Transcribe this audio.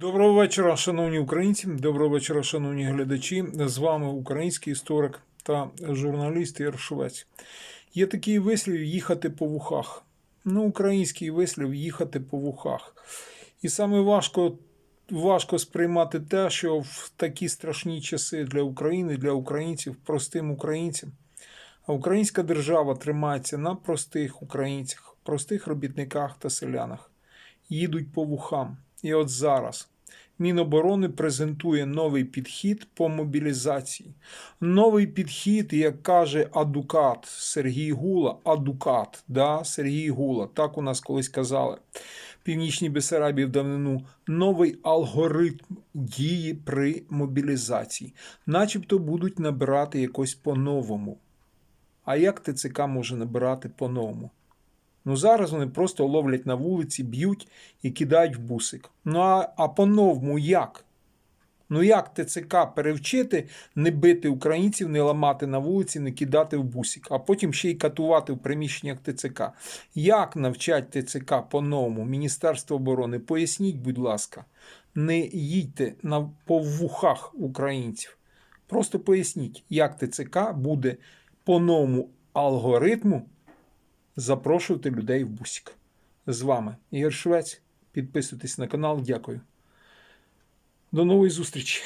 Доброго вечора, шановні українці. Доброго вечора, шановні глядачі. З вами український історик та журналіст Ігор Швець. Є такий вислів їхати по вухах. Ну, український вислів їхати по вухах. І саме важко, важко сприймати те, що в такі страшні часи для України, для українців, простим українцям. А українська держава тримається на простих українцях, простих робітниках та селянах. Їдуть по вухам. І от зараз Міноборони презентує новий підхід по мобілізації. Новий підхід, як каже адукат Сергій Гула, адукат, да, Сергій Гула, так у нас колись казали. Північній Бесарабії в давнину новий алгоритм дії при мобілізації, начебто будуть набирати якось по-новому. А як ТЦК може набирати по-новому? Ну зараз вони просто ловлять на вулиці, б'ють і кидають в бусик. Ну а, а по-новому як? Ну як ТЦК перевчити, не бити українців, не ламати на вулиці, не кидати в бусик, а потім ще й катувати в приміщеннях ТЦК. Як навчать ТЦК по-новому? Міністерство оборони, поясніть, будь ласка, не їдьте на, по вухах українців. Просто поясніть, як ТЦК буде по новому алгоритму запрошувати людей в бусик. З вами Ігор Швець. Підписуйтесь на канал. Дякую. До нової зустрічі.